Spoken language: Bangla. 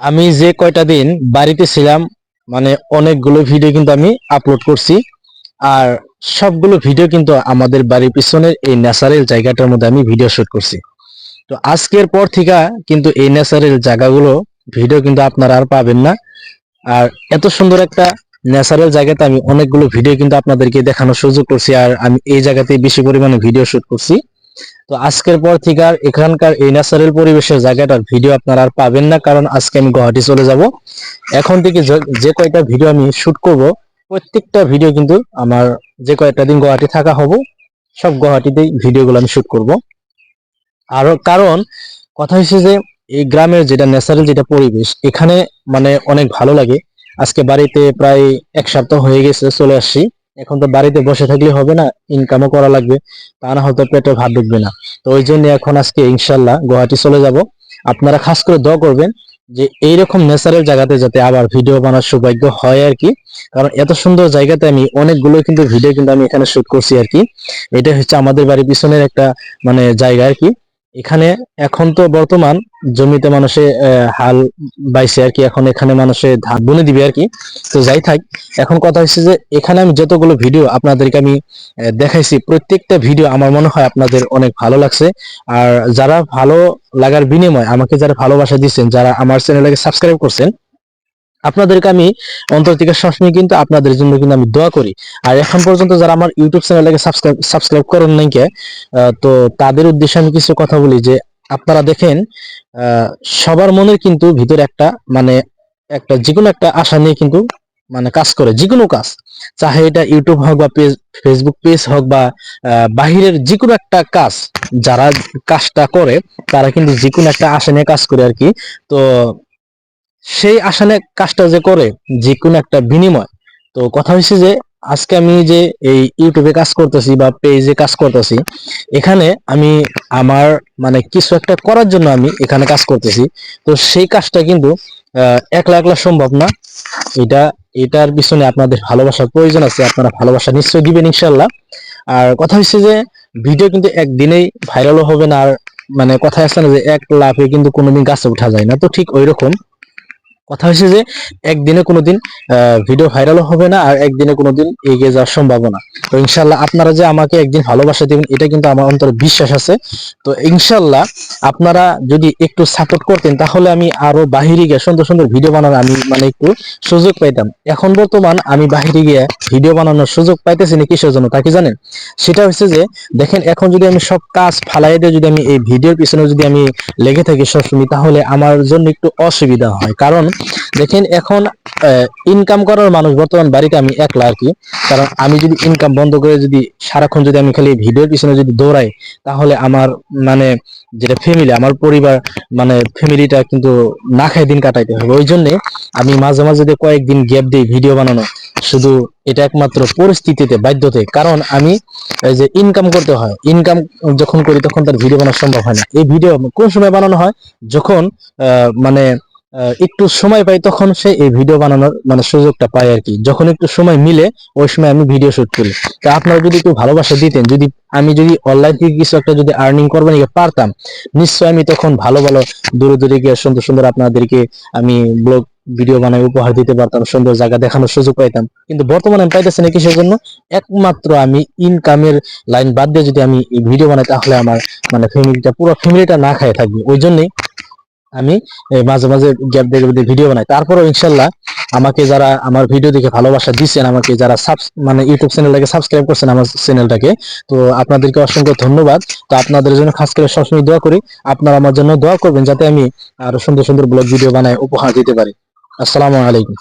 আমি যে কয়টা দিন বাড়িতে ছিলাম মানে অনেকগুলো ভিডিও কিন্তু আমি আপলোড করছি। আর সবগুলো ভিডিও কিন্তু আমাদের বাড়ির পিছনের এই ন্যাচারাল জায়গাটার মধ্যে আমি ভিডিও শুট করছি। তো আজকের পর থেকে কিন্তু এই ন্যাচারাল জায়গাগুলো ভিডিও কিন্তু আপনারা আর পাবেন না। আর এত সুন্দর একটা ন্যাচারাল জায়গাতে আমি অনেকগুলো ভিডিও কিন্তু আপনাদেরকে দেখানোর সুযোগ করছি। আর আমি এই জায়গাতে বেশি পরিমাণে ভিডিও শুট করছি। তো আজকের পর থেকে আর এখানকার এই ন্যাচারাল পরিবেশের জায়গাটার ভিডিও আপনারা আর পাবেন না, কারণ আজকে আমি গুয়াহাটি চলে যাব। এখন থেকে যে- কয়টা ভিডিও আমি শুট করব, প্রত্যেকটা ভিডিও কিন্তু আমার যে কয়টা দিন গুয়াহাটি থাকা হব, সব গুয়াহাটিতেই ভিডিওগুলো আমি শুট করব। আর কারণ কথা হচ্ছে যে, এই গ্রামের যেটা ন্যাচারাল যেটা পরিবেশ, এখানে মানে অনেক ভালো লাগে। আজকে বাড়িতে প্রায় এক সপ্তাহ হয়ে গেছে, চলে আসছি। এখন তো বাড়িতে বসে থাকলে হবে না ইনকামও করা লাগবে, তা না হয়তো পেটে ভাত ঢুকবে না। তো ওই জন্য এখন আজকে ইনশাল্লাহ গুয়াহাটি চলে যাব। আপনারা খাস করে দোয়া করবেন যে এইরকম ন্যাচারাল জায়গাতে যাতে আবার ভিডিও বানার সৌভাগ্য হয় আর কি। কারণ এত সুন্দর জায়গাতে আমি অনেকগুলো কিন্তু ভিডিও কিন্তু আমি এখানে শুট করছি আর কি। এটা হচ্ছে আমাদের বাড়ির পিছনের একটা মানে জায়গা আর কি। এখানে এখন তো বর্তমান জমিতে মানুষে হাল বাইছে আর কি। এখন এখানে মানুষে ধান বুনে দিবে আর কি। তো যাই থাক, এখন কথা হচ্ছে যে এখানে আমি যতগুলো ভিডিও আপনাদেরকে আমি দেখাইছি, প্রত্যেকটা ভিডিও আমার মনে হয় আপনাদের অনেক ভালো লাগছে। আর যারা ভালো লাগার বিনিময় আমাকে যারা ভালোবাসা দিচ্ছেন, যারা আমার চ্যানেলকে সাবস্ক্রাইব করছেন আপনাদেরকে আমি অন্তর থেকে সবসময় কিন্তু আপনাদের জন্য কিন্তু আমি দোয়া করি। আর এখন পর্যন্ত যারা আমার ইউটিউব চ্যানেলকে সাবস্ক্রাইব সাবস্ক্রাইব করেন নাই কে তো তাদের উদ্দেশ্যে আমি কিছু কথা বলি যে, আপনারা দেখেন সবার মনের কিন্তু ভিতরে একটা মানে একটা যে কোনো একটা আশা নিয়ে কিন্তু মানে কাজ করে যে কোনো কাজ। চাহে এটা ইউটিউব হোক বা পেজ ফেসবুক পেজ হোক বা বাহিরের যে কোনো একটা কাজ, যারা কাজটা করে, তারা কিন্তু যে কোনো একটা আশা নিয়ে কাজ করে আর কি। তো সেই নিয়ে কাজটা যে করে যে কোনো একটা বিনিময়। তো কথা হচ্ছে যে, আজকে আমি যে এই ইউটিউবে কাজ করতেছি বা পেজে কাজ করতেছি, এখানে আমি আমার মানে কিছু একটা করার জন্য আমি এখানে কাজ করতেছি। তো সেই কাজটা কিন্তু একলা একলা সম্ভব না। এটা, এটার পিছনে আপনাদের ভালোবাসার প্রয়োজন আছে, আপনারা ভালোবাসা নিশ্চয়ই দিবেন ইনশাল্লাহ আর কথা হচ্ছে যে, ভিডিও কিন্তু একদিনেই ভাইরালও হবে না, আর মানে কথা আছে না যে, এক লাফে কিন্তু কোনোদিন গাছে উঠা যায় না। তো ঠিক ওই রকম কথা হচ্ছে যে একদিনে কোনোদিন ভিডিও ভাইরালও হবে না আর একদিনে কোনোদিন এগিয়ে যাওয়ার সম্ভাবনা। তো ইনশাল্লাহ আপনারা যে আমাকে একদিন ভালোবাসা দিবেন, এটা কিন্তু আমার অন্তরে বিশ্বাস আছে। তো ইনশাল্লাহ আপনারা যদি একটু সাপোর্ট করতেন, তাহলে আমি আরও বাহিরে গিয়ে সুন্দর সুন্দর ভিডিও বানানোর আমি মানে একটু সুযোগ পাইতাম। এখন বর্তমান আমি বাহিরে গিয়ে ভিডিও বানানোর সুযোগ পাইতেছি না কিসের জন্য, তা কি জানেন? সেটা হচ্ছে যে, দেখেন এখন যদি আমি সব কাজ ফালাই দিয়ে যদি আমি এই ভিডিওর পিছনে যদি আমি লেগে থাকি সবসময়, তাহলে আমার জন্য একটু অসুবিধা হয়। কারণ দেখেন এখন ইনকাম করার মানুষ বর্তমান বাড়িতে আমি একলা আর কি। কারণ আমি যদি ইনকাম বন্ধ করে যদি সারাক্ষণ যদি আমি খালি ভিডিওর পিছনে যদি দৌড়াই, তাহলে আমার মানে যেটা ফ্যামিলি আমার পরিবার মানে ফ্যামিলিটা কিন্তু না খাই দিন কাটাইতে হবে। ওই জন্যে আমি মাঝে মাঝে যদি কয়েকদিন গ্যাপ দিই ভিডিও বানানো, শুধু এটা একমাত্র পরিস্থিতিতে, বাধ্যতে। কারণ আমি, এই যে ইনকাম করতে হয় ইনকাম যখন করি তখন তার ভিডিও বানানো সম্ভব হয় না। এই ভিডিও কোন সময় বানানো হয়? যখন মানে একটু সময় পাই তখন সে এই ভিডিও বানানোর মানে সুযোগটা পায় আর কি। যখন একটু সময় মিলে, ওই সময় আমি ভিডিও শুট করি। তা আপনারা যদি একটু ভালোবাসা দিতেন, যদি আমি যদি অনলাইন থেকে কিছু একটা যদি আর্নিং করবেন পারতাম, নিশ্চয় আমি তখন ভালো ভালো দূরে দূরে গিয়ে সুন্দর সুন্দর আপনাদেরকে আমি ব্লগ ভিডিও বানাই উপহার দিতে পারতাম, সুন্দর জায়গা দেখানোর সুযোগ পাইতাম। কিন্তু বর্তমানে আমি পাইতেছি না কিসের জন্য? একমাত্র আমি ইনকামের লাইন বাদ দিয়ে যদি আমি ভিডিও বানাই, তাহলে আমার মানে ফ্যামিলিটা পুরো ফ্যামিলিটা না খায় থাকবে ওই জন্যই আমি মাঝে মাঝে গ্যাপ দিয়ে ভিডিও বানাই। তারপরে ইনশাল্লাহ আমাকে যারা আমার ভিডিও দেখে ভালোবাসা দিচ্ছেন, আমাকে যারা মানে ইউটিউব চ্যানেলটাকে সাবস্ক্রাইব করছেন আমার চ্যানেলটাকে তো আপনাদেরকে অসংখ্য ধন্যবাদ। তো আপনাদের জন্য খাস করে সবসময় দোয়া করি। আপনারা আমার জন্য দোয়া করবেন যাতে আমি আরও সুন্দর সুন্দর ব্লগ ভিডিও বানাই উপহার দিতে পারি। আসসালামু আলাইকুম।